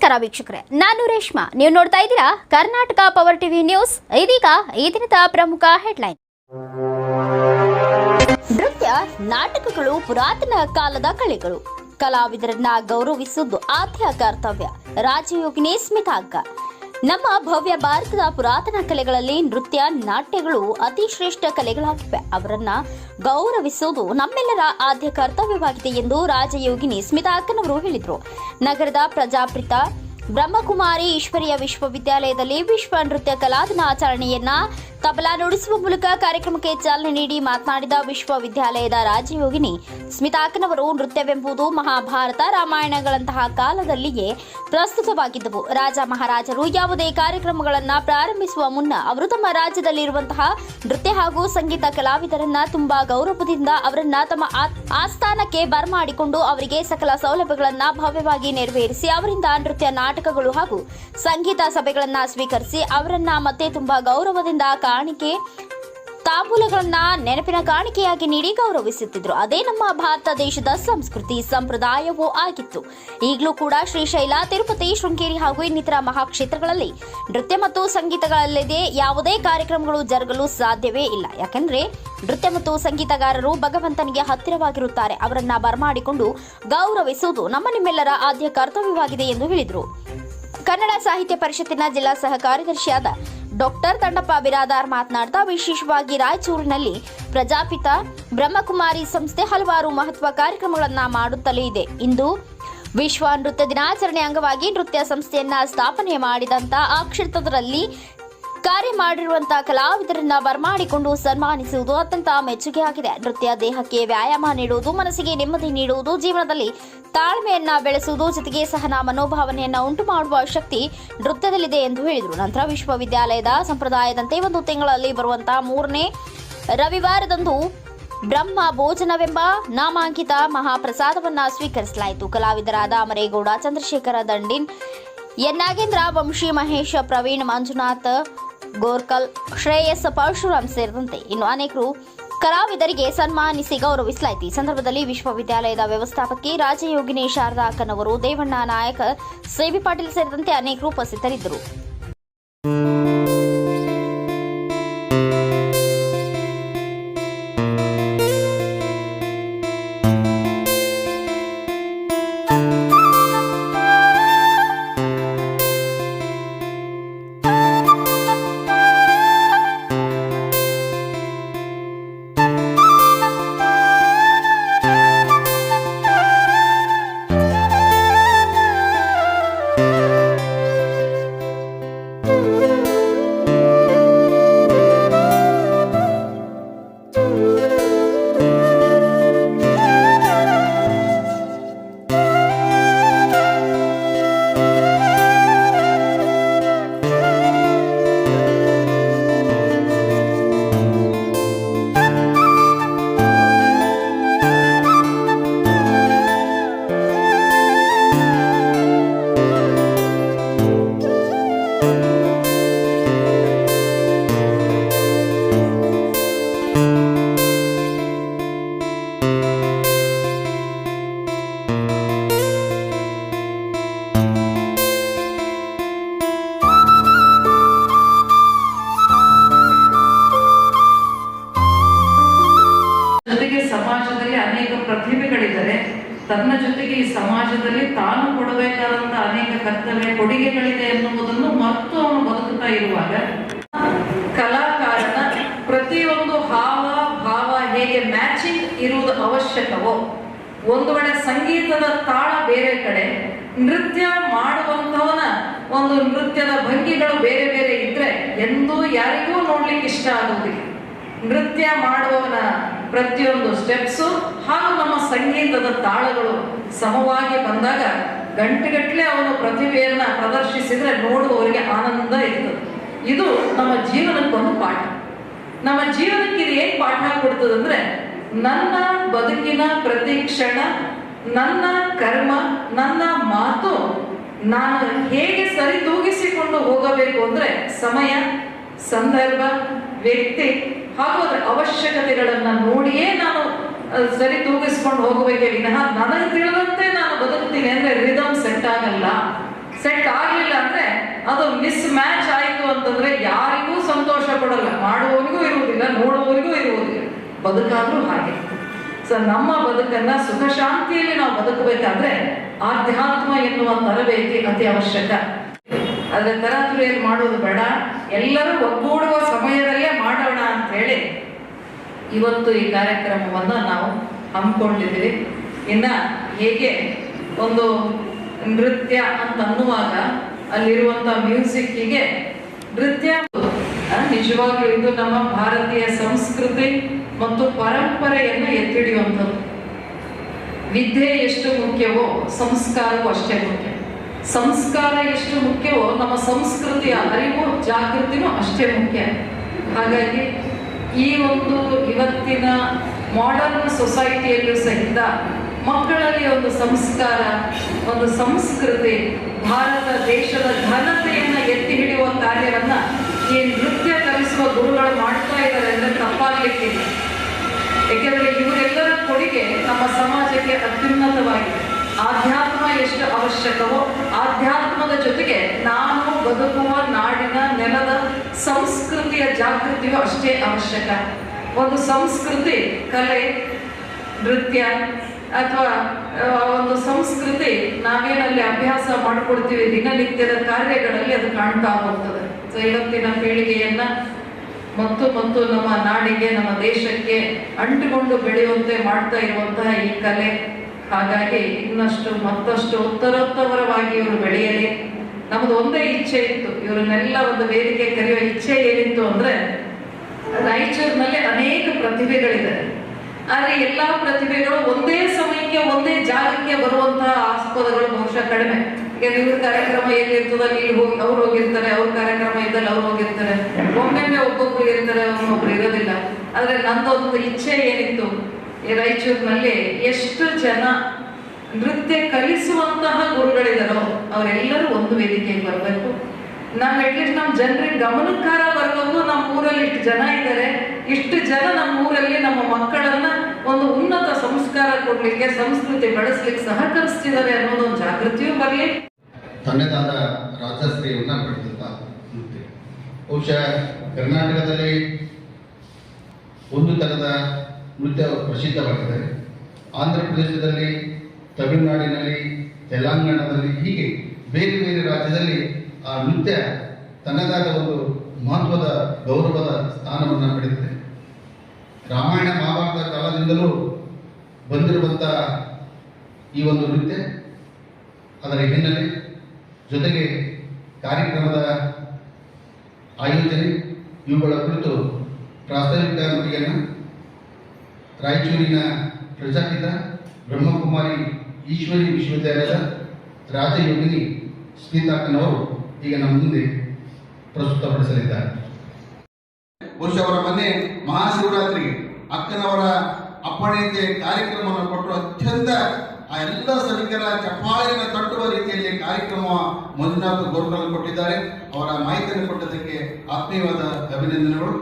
ನಮಸ್ಕಾರ ವೀಕ್ಷಕರೇ, ನಾನು ರೇಷ್ಮಾ. ನೀವು ನೋಡ್ತಾ ಇದ್ದೀರಾ ಕರ್ನಾಟಕ ಪವರ್ ಟಿವಿ ನ್ಯೂಸ್ ಇದೀಗ ಈ ದಿನದ ಪ್ರಮುಖ ಹೆಡ್ಲೈನ್ ನೃತ್ಯ, ನಾಟಕಗಳು ಪುರಾತನ ಕಾಲದ ಕಲೆಗಳು. ಕಲಾವಿದರನ್ನ ಗೌರವಿಸುವುದು ಆದ್ಯ ಕರ್ತವ್ಯ. ರಾಜಯೋಗಿನಿ ಸ್ಮಿತಾಂಕ ನಮ್ಮ ಭವ್ಯ ಭಾರತದ ಪುರಾತನ ಕಲೆಗಳಲ್ಲಿ ನೃತ್ಯ, ನಾಟ್ಯಗಳು ಅತಿ ಶ್ರೇಷ್ಠ ಕಲೆಗಳಾಗಿವೆ. ಅವರನ್ನ ಗೌರವಿಸುವುದು ನಮ್ಮೆಲ್ಲರ ಆದ್ಯ ಕರ್ತವ್ಯವಾಗಿದೆ ಎಂದು ರಾಜಯೋಗಿನಿ ಸ್ಮಿತಾ ಅಕ್ಕನವರು ಹೇಳಿದರು. ನಗರದ ಪ್ರಜಾಪ್ರಿತ ಬ್ರಹ್ಮಕುಮಾರಿ ಈಶ್ವರಿಯ ವಿಶ್ವವಿದ್ಯಾಲಯದಲ್ಲಿ ವಿಶ್ವ ನೃತ್ಯ ಕಲಾ ದಿನಾಚರಣೆಯನ್ನ ತಬಲಾ ನುಡಿಸುವ ಮೂಲಕ ಕಾರ್ಯಕ್ರಮಕ್ಕೆ ಚಾಲನೆ ನೀಡಿ ಮಾತನಾಡಿದ ವಿಶ್ವವಿದ್ಯಾಲಯದ ರಾಜಯೋಗಿನಿ ಸ್ಮಿತಾಕನವರು ನೃತ್ಯವೆಂಬುದು ಮಹಾಭಾರತ ರಾಮಾಯಣಗಳಂತಹ ಕಾಲದಲ್ಲಿಯೇ ಪ್ರಸ್ತುತವಾಗಿದ್ದವು. ರಾಜ ಮಹಾರಾಜರು ಯಾವುದೇ ಕಾರ್ಯಕ್ರಮಗಳನ್ನು ಪ್ರಾರಂಭಿಸುವ ಮುನ್ನ ಅವರು ತಮ್ಮ ರಾಜ್ಯದಲ್ಲಿರುವಂತಹ ನೃತ್ಯ ಹಾಗೂ ಸಂಗೀತ ಕಲಾವಿದರನ್ನ ತುಂಬಾ ಗೌರವದಿಂದ ಅವರನ್ನ ತಮ್ಮ ಆಸ್ಥಾನಕ್ಕೆ ಬರಮಾಡಿಕೊಂಡು ಅವರಿಗೆ ಸಕಲ ಸೌಲಭ್ಯಗಳನ್ನು ಭವ್ಯವಾಗಿ ನೆರವೇರಿಸಿ ಅವರಿಂದ ನೃತ್ಯ ನಾಟಕಗಳು ಹಾಗೂ ಸಂಗೀತ ಸಭೆಗಳನ್ನು ಸ್ವೀಕರಿಸಿ ಅವರನ್ನ ಮತ್ತೆ ತುಂಬಾ ಗೌರವದಿಂದ ಕಾಣಿಕೆ ತಾಂಬೂಲಗಳನ್ನ ನೆನಪಿನ ಕಾಣಿಕೆಯಾಗಿ ನೀಡಿ ಗೌರವಿಸುತ್ತಿದ್ರು. ಅದೇ ನಮ್ಮ ಭಾರತ ದೇಶದ ಸಂಸ್ಕೃತಿ, ಸಂಪ್ರದಾಯವೂ ಆಗಿತ್ತು. ಈಗಲೂ ಕೂಡ ಶ್ರೀಶೈಲ ತಿರುಪತಿ, ಶೃಂಗೇರಿ ಹಾಗೂ ಇನ್ನಿತರ ಮಹಾಕ್ಷೇತ್ರಗಳಲ್ಲಿ ನೃತ್ಯ ಮತ್ತು ಸಂಗೀತಗಳಲ್ಲದೆ ಯಾವುದೇ ಕಾರ್ಯಕ್ರಮಗಳು ಜರುಗಲು ಸಾಧ್ಯವೇ ಇಲ್ಲ. ಯಾಕೆಂದ್ರೆ ನೃತ್ಯ ಮತ್ತು ಸಂಗೀತಗಾರರು ಭಗವಂತನಿಗೆ ಹತ್ತಿರವಾಗಿರುತ್ತಾರೆ. ಅವರನ್ನ ಬರಮಾಡಿಕೊಂಡು ಗೌರವಿಸುವುದು ನಮ್ಮ ನಿಮ್ಮೆಲ್ಲರ ಆದ್ಯ ಕರ್ತವ್ಯವಾಗಿದೆ ಎಂದು ಹೇಳಿದರು. ಕನ್ನಡ ಸಾಹಿತ್ಯ ಪರಿಷತ್ತಿನ ಜಿಲ್ಲಾ ಸಹ ಕಾರ್ಯದರ್ಶಿಯಾದ ಡಾಕ್ಟರ್ ತಂಡಪ್ಪ ಬಿರಾದಾರ್ ಮಾತನಾಡ್ತಾ ವಿಶೇಷವಾಗಿ ರಾಯಚೂರಿನಲ್ಲಿ ಪ್ರಜಾಪಿತ ಬ್ರಹ್ಮಕುಮಾರಿ ಸಂಸ್ಥೆ ಹಲವಾರು ಮಹತ್ವ ಕಾರ್ಯಕ್ರಮಗಳನ್ನು ಮಾಡುತ್ತಲೇ ಇದೆ. ಇಂದು ವಿಶ್ವ ನೃತ್ಯ ದಿನಾಚರಣೆ ಅಂಗವಾಗಿ ನೃತ್ಯ ಸಂಸ್ಥೆಯನ್ನ ಸ್ಥಾಪನೆ ಮಾಡಿದಂತ ಆ ಕ್ಷೇತ್ರದಲ್ಲಿ ಕಾರ್ಯ ಮಾಡಿರುವಂತಹ ಕಲಾವಿದರನ್ನ ಬರಮಾಡಿಕೊಂಡು ಸನ್ಮಾನಿಸುವುದು ಅತ್ಯಂತ ಮೆಚ್ಚುಗೆ ಆಗಿದೆ. ನೃತ್ಯ ದೇಹಕ್ಕೆ ವ್ಯಾಯಾಮ ನೀಡುವುದು, ಮನಸ್ಸಿಗೆ ನೆಮ್ಮದಿ ನೀಡುವುದು, ಜೀವನದಲ್ಲಿ ತಾಳ್ಮೆಯನ್ನ ಬೆಳೆಸುವುದು ಜೊತೆಗೆ ಸಹನ ಮನೋಭಾವನೆಯನ್ನ ಉಂಟು ಮಾಡುವ ಶಕ್ತಿ ನೃತ್ಯದಲ್ಲಿದೆ ಎಂದು ಹೇಳಿದರು. ನಂತರ ವಿಶ್ವವಿದ್ಯಾಲಯದ ಸಂಪ್ರದಾಯದಂತೆ ಒಂದು ತಿಂಗಳಲ್ಲಿ ಬರುವಂತಹ ಮೂರನೇ ರವಿವಾರದಂದು ಬ್ರಹ್ಮ ಭೋಜನವೆಂಬ ನಾಮಾಂಕಿತ ಮಹಾಪ್ರಸಾದವನ್ನ ಸ್ವೀಕರಿಸಲಾಯಿತು. ಕಲಾವಿದರಾದ ಅಮರೇಗೌಡ, ಚಂದ್ರಶೇಖರ ದಂಡಿನ್, ಎನ್. ನಾಗೇಂದ್ರ, ವಂಶಿ ಮಹೇಶ್, ಪ್ರವೀಣ್, ಮಂಜುನಾಥ್, ಗೋರ್ಕಲ್, ಶ್ರೇಯಸ್, ಪರಶುರಾಮ್ ಸೇರಿದಂತೆ ಇನ್ನು ಅನೇಕರು ಕಲಾವಿದರಿಗೆ ಸನ್ಮಾನಿಸಿ ಗೌರವಿಸಲಾಯಿತು. ಈ ಸಂದರ್ಭದಲ್ಲಿ ವಿಶ್ವವಿದ್ಯಾಲಯದ ವ್ಯವಸ್ಥಾಪಕಿ ರಾಜಯೋಗಿನಿ ಶಾರದಾ ಅಕ್ಕನವರು ದೇವಣ್ಣ ನಾಯಕ ಸೇವಿ ಪಾಟೀಲ್ ಸೇರಿದಂತೆ ಅನೇಕರು ಉಪಸ್ಥಿತರಿದ್ದರು. ಕರ್ತವ್ಯ ಕೊಡುಗೆಗಳಿದೆ ಎನ್ನುವುದನ್ನು ಮತ್ತು ಅವನು ಬದುಕುತ್ತಾ ಇರುವಾಗ ಕಲಾಕಾರನ ಪ್ರತಿಯೊಂದು ಹಾವ, ಭಾವ ಹೇಗೆ ಮ್ಯಾಚಿಂಗ್ ಇರುವುದು ಅವಶ್ಯಕವೋ, ಒಂದು ವೇಳೆ ಸಂಗೀತದ ತಾಳ ಬೇರೆ ಕಡೆ, ನೃತ್ಯ ಮಾಡುವಂತವನ ಒಂದು ನೃತ್ಯದ ಭಂಗಿಗಳು ಬೇರೆ ಬೇರೆ ಇದ್ರೆ ಎಂದೂ ಯಾರಿಗೂ ನೋಡ್ಲಿಕ್ಕೆ ಇಷ್ಟ ಆಗುವುದಿಲ್ಲ. ನೃತ್ಯ ಮಾಡುವವನ ಪ್ರತಿಯೊಂದು ಸ್ಟೆಪ್ಸು ಹಾಗೂ ನಮ್ಮ ಸಂಗೀತದ ತಾಳಗಳು ಸಮವಾಗಿ ಬಂದಾಗ ಗಂಟೆಗಟ್ಟಲೆ ಅವನು ಪ್ರತಿಭೆಯನ್ನ ಪ್ರದರ್ಶಿಸಿದ್ರೆ ನೋಡುವವರಿಗೆ ಆನಂದ ಇರ್ತದೆ. ಇದು ನಮ್ಮ ಜೀವನಕ್ಕೊಂದು ಪಾಠ. ನಮ್ಮ ಜೀವನಕ್ಕೆ ಇದು ಏನ್ ಪಾಠ ಕೊಡ್ತದಂದ್ರೆ ನನ್ನ ಬದುಕಿನ ಪ್ರತಿ ಕ್ಷಣ ನನ್ನ ಕರ್ಮ, ನನ್ನ ಮಾತು ನಾನು ಹೇಗೆ ಸರಿದೂಗಿಸಿಕೊಂಡು ಹೋಗಬೇಕು ಅಂದ್ರೆ ಸಮಯ, ಸಂದರ್ಭ, ವ್ಯಕ್ತಿ, ಹಾಗೂ ಅದರ ಅವಶ್ಯಕತೆಗಳನ್ನ ನೋಡಿಯೇ ನಾನು ಸರಿ ತೂಗಿಸ್ಕೊಂಡು ಹೋಗಬೇಕೇ ವಿನಃ ನನಗೆ ತಿಳಿದಂತೆ ಬದುಕ್ತೀನಿ ಅಂದ್ರೆ ರಿದಮ್ ಸೆಟ್ ಆಗಲ್ಲ. ಸೆಟ್ ಆಗಲಿಲ್ಲ ಅಂದ್ರೆ ಅದು ಮಿಸ್ ಮ್ಯಾಚ್ ಆಯಿತು ಅಂತಂದ್ರೆ ಯಾರಿಗೂ ಸಂತೋಷ ಕೊಡಲ್ಲ. ಮಾಡುವವರಿಗೂ ಇರುವುದಿಲ್ಲ, ನೋಡುವವರಿಗೂ ಇರುವುದಿಲ್ಲ. ಬದುಕಾದ್ರೂ ಹಾಗೆ. ಸೊ ನಮ್ಮ ಬದುಕನ್ನ ಸುಖ ಶಾಂತಿಯಲ್ಲಿ ನಾವು ಬದುಕಬೇಕಾದ್ರೆ ಆಧ್ಯಾತ್ಮ ಎನ್ನುವ ತರಬೇತಿ ಅತಿ ಅವಶ್ಯಕ. ಆದ್ರೆ ತರಾತುರಿಯಲ್ಲಿ ಮಾಡೋದು ಬೇಡ. ಎಲ್ಲರೂ ಒಗ್ಗೂಡುವ ಸಮಯದಲ್ಲೇ ಮಾಡೋಣ ಅಂತ ಹೇಳಿ ಇವತ್ತು ಈ ಕಾರ್ಯಕ್ರಮವನ್ನು ನಾವು ಹಮ್ಮಿಕೊಂಡಿದ್ದೀವಿ. ಇನ್ನ ಹೇಗೆ ಒಂದು ನೃತ್ಯ ಅಂತ ಅನ್ನುವಾಗ ಅಲ್ಲಿರುವಂತ ಮ್ಯೂಸಿಕ್ಕಿಗೆ ನೃತ್ಯ ನಿಜವಾಗಿ ನಿಜವಾಗ್ಲೂ ಇದು ನಮ್ಮ ಭಾರತೀಯ ಸಂಸ್ಕೃತಿ ಮತ್ತು ಪರಂಪರೆಯನ್ನು ಎತ್ತಿಡಿಯುವಂಥದ್ದು ವಿದ್ಯೆ ಎಷ್ಟು ಮುಖ್ಯವೋ, ಸಂಸ್ಕಾರವೂ ಅಷ್ಟೇ ಮುಖ್ಯ. ಸಂಸ್ಕಾರ ಎಷ್ಟು ಮುಖ್ಯವೋ, ನಮ್ಮ ಸಂಸ್ಕೃತಿಯ ಅರಿವು, ಜಾಗೃತಿನೂ ಅಷ್ಟೇ ಮುಖ್ಯ. ಹಾಗಾಗಿ ಈ ಒಂದು ಇವತ್ತಿನ ಮಾಡರ್ನ್ ಸೊಸೈಟಿಯಲ್ಲೂ ಸಹಿತ ಮಕ್ಕಳಲ್ಲಿ ಒಂದು ಸಂಸ್ಕಾರ, ಒಂದು ಸಂಸ್ಕೃತಿ, ಭಾರತ ದೇಶದ ಘನತೆಯನ್ನು ಎತ್ತಿ ಹಿಡಿಯುವ ಕಾರ್ಯವನ್ನ ಈ ನೃತ್ಯ ಕಲಿಸುವ ಗುರುಗಳು ಮಾಡ್ತಾ ಇದ್ದಾರೆ ಅಂದ್ರೆ ತಪ್ಪಾಗ್ಲಿಕ್ಕಿಲ್ಲ ಏಕೆಂದರೆ ಇವರೆಲ್ಲರ ಕೊಡುಗೆ ನಮ್ಮ ಸಮಾಜಕ್ಕೆ ಅತ್ಯುನ್ನತವಾಗಿದೆ. ಆಧ್ಯಾತ್ಮ ಎಷ್ಟು ಅವಶ್ಯಕವೋ, ಆಧ್ಯಾತ್ಮದ ಜೊತೆಗೆ ನಾನು ಬದುಕುವ ನಾಡಿನ ನೆಲದ ಸಂಸ್ಕೃತಿಯ ಜಾಗೃತಿಯು ಅಷ್ಟೇ ಅವಶ್ಯಕ. ಒಂದು ಸಂಸ್ಕೃತಿ, ಕಲೆ, ನೃತ್ಯ ಅಥವಾ ಒಂದು ಸಂಸ್ಕೃತಿ, ನಾವೇನಲ್ಲಿ ಅಭ್ಯಾಸ ಮಾಡಿಕೊಡ್ತೀವಿ, ದಿನನಿತ್ಯದ ಕಾರ್ಯಗಳಲ್ಲಿ ಅದು ಕಾಣ್ತಾ ಹೋಗ್ತದೆ. ಸೊ ಇವತ್ತಿನ ಪೀಳಿಗೆಯನ್ನ ಮತ್ತು ಮತ್ತು ನಮ್ಮ ನಾಡಿಗೆ, ನಮ್ಮ ದೇಶಕ್ಕೆ ಅಂಟಿಕೊಂಡು ಬೆಳೆಯುವಂತೆ ಮಾಡ್ತಾ ಇರುವಂತಹ ಈ ಕಲೆ, ಹಾಗಾಗಿ ಇನ್ನಷ್ಟು ಮತ್ತಷ್ಟು ಉತ್ತರೋತ್ತರವಾಗಿ ಇವರು ಬೆಳೆಯಲಿ. ನಮ್ದು ಒಂದೇ ಇಚ್ಛೆ ಇತ್ತು. ಇವರನ್ನೆಲ್ಲ ಒಂದು ವೇದಿಕೆ ಕರೆಯುವ ಇಚ್ಛೆ ಏನಿತ್ತು ಅಂದ್ರೆ ರಾಯಚೂರಿನಲ್ಲಿ ಅನೇಕ ಪ್ರತಿಭೆಗಳಿದೆ. ಆದ್ರೆ ಎಲ್ಲಾ ಪ್ರತಿಭೆಗಳು ಒಂದೇ ಸಮಯಕ್ಕೆ, ಒಂದೇ ಜಾಗಕ್ಕೆ ಬರುವಂತಹ ಆಸ್ಪದಗಳು ಬಹುಶಃ ಕಡಿಮೆ. ಈಗ ಕಾರ್ಯಕ್ರಮ ಎಲ್ಲಿರ್ತದ ಇಲ್ಲಿ ಹೋಗಿ, ಅವ್ರು ಹೋಗಿರ್ತಾರೆ, ಅವ್ರ ಕಾರ್ಯಕ್ರಮ ಇದ್ದಲ್ಲಿ ಅವ್ರು ಹೋಗಿರ್ತಾರೆ. ಒಮ್ಮೆಮ್ಮೆ ಒಬ್ಬೊಬ್ರು ಇರ್ತಾರೆ ಒಬ್ಬೊಬ್ರು ಇರೋದಿಲ್ಲ. ಆದ್ರೆ ನಂದೊಂದು ಇಚ್ಛೆ ಏನಿತ್ತು, ಈ ರಾಯಚೂರಿನಲ್ಲಿ ಎಷ್ಟು ಜನ ನೃತ್ಯ ಕಲಿಸುವಂತಹ ಗುರುಗಳಿದಾರೋ, ಅವರೆಲ್ಲರೂ ಒಂದು ವೇದಿಕೆಗೆ ಬರಬೇಕು. ನಾವು ಅಟ್ಲೀಸ್ಟ್ ನಮ್ಮ ಜನರಿಗೆ ಗಮನಕ್ಕೆ ಊರಲ್ಲಿ ಇಷ್ಟು ಜನ ಇದ್ದಾರೆ. ಇಷ್ಟು ಜನ ನಮ್ಮ ಊರಲ್ಲಿ ನಮ್ಮ ಮಕ್ಕಳನ್ನ ಒಂದು ಉನ್ನತ ಸಂಸ್ಕಾರ ಕೊಡ್ಲಿಕ್ಕೆ, ಸಂಸ್ಕೃತಿ ಬೆಳೆಸ್ಲಿಕ್ಕೆ ಸಹಕರಿಸ್ತಿದ್ದಾರೆ ಅನ್ನೋದು ಒಂದು ಜಾಗೃತಿಯೂ ಬರಲಿ. ತನ್ನದಾದ ರಾಜಶ್ರೀಯನ್ನ ಪಡೆದಂತ ಬಹುಶಃ ಕರ್ನಾಟಕದಲ್ಲಿ ಒಂದು ತರದ ನೃತ್ಯ ಪ್ರಸಿದ್ಧವಾಗಿದೆ ಆಂಧ್ರ ಪ್ರದೇಶದಲ್ಲಿ, ತಮಿಳುನಾಡಿನಲ್ಲಿ, ತೆಲಂಗಾಣದಲ್ಲಿ ಹೀಗೆ ಬೇರೆ ಬೇರೆ ರಾಜ್ಯದಲ್ಲಿ ಆ ನೃತ್ಯ ತನ್ನದಾದ ಒಂದು ಮಹತ್ವದ ಗೌರವದ ಸ್ಥಾನವನ್ನು ಪಡೆದಿದೆ. ರಾಮಾಯಣ ಮಹಾಭಾರತ ಕಾಲದಿಂದಲೂ ಬಂದಿರುವಂಥ ಈ ಒಂದು ನೃತ್ಯ ಅದರ ಹಿನ್ನೆಲೆ ಜೊತೆಗೆ ಕಾರ್ಯಕ್ರಮದ ಆಯೋಜನೆ ಇವುಗಳ ಕುರಿತು ಪ್ರಾಸ್ತಾವಿಕ ನುಡಿಯನ್ನು ರಾಯಚೂರಿನ ಪ್ರಜಾಪಿತ ಬ್ರಹ್ಮಕುಮಾರಿ ಈಶ್ವರಿ ವಿಶ್ವವಿದ್ಯಾಲಯದ ರಾಜಯೋಗಿನಿ ಸ್ಮಿತಾಕನವರು ಈಗ ನಮ್ಮ ಮುಂದೆ ಪ್ರಸ್ತುತಪಡಿಸಲಿದ್ದಾರೆ. ಬಹುಶಃ ಅವರ ಮನೆ ಮಹಾಶಿವರಾತ್ರಿಗೆ ಅಕ್ಕನವರ ಅಪ್ಪಣೆಯಂತೆ ಕಾರ್ಯಕ್ರಮವನ್ನು ಕೊಟ್ಟು ಅತ್ಯಂತ ಆ ಎಲ್ಲ ಸಭಿಕರ ಚಪ್ಪಾಳೆಯನ್ನು ತಟ್ಟುವ ರೀತಿಯಲ್ಲಿ ಕಾರ್ಯಕ್ರಮ ಮಂಜುನಾಥ್ ಗೋರ್ಕಲ್ ಕೊಟ್ಟಿದ್ದಾರೆ. ಅವರ ಮಾಹಿತಿಯನ್ನು ಕೊಟ್ಟದಕ್ಕೆ ಆತ್ಮೀಯವಾದ ಅಭಿನಂದನೆಗಳು.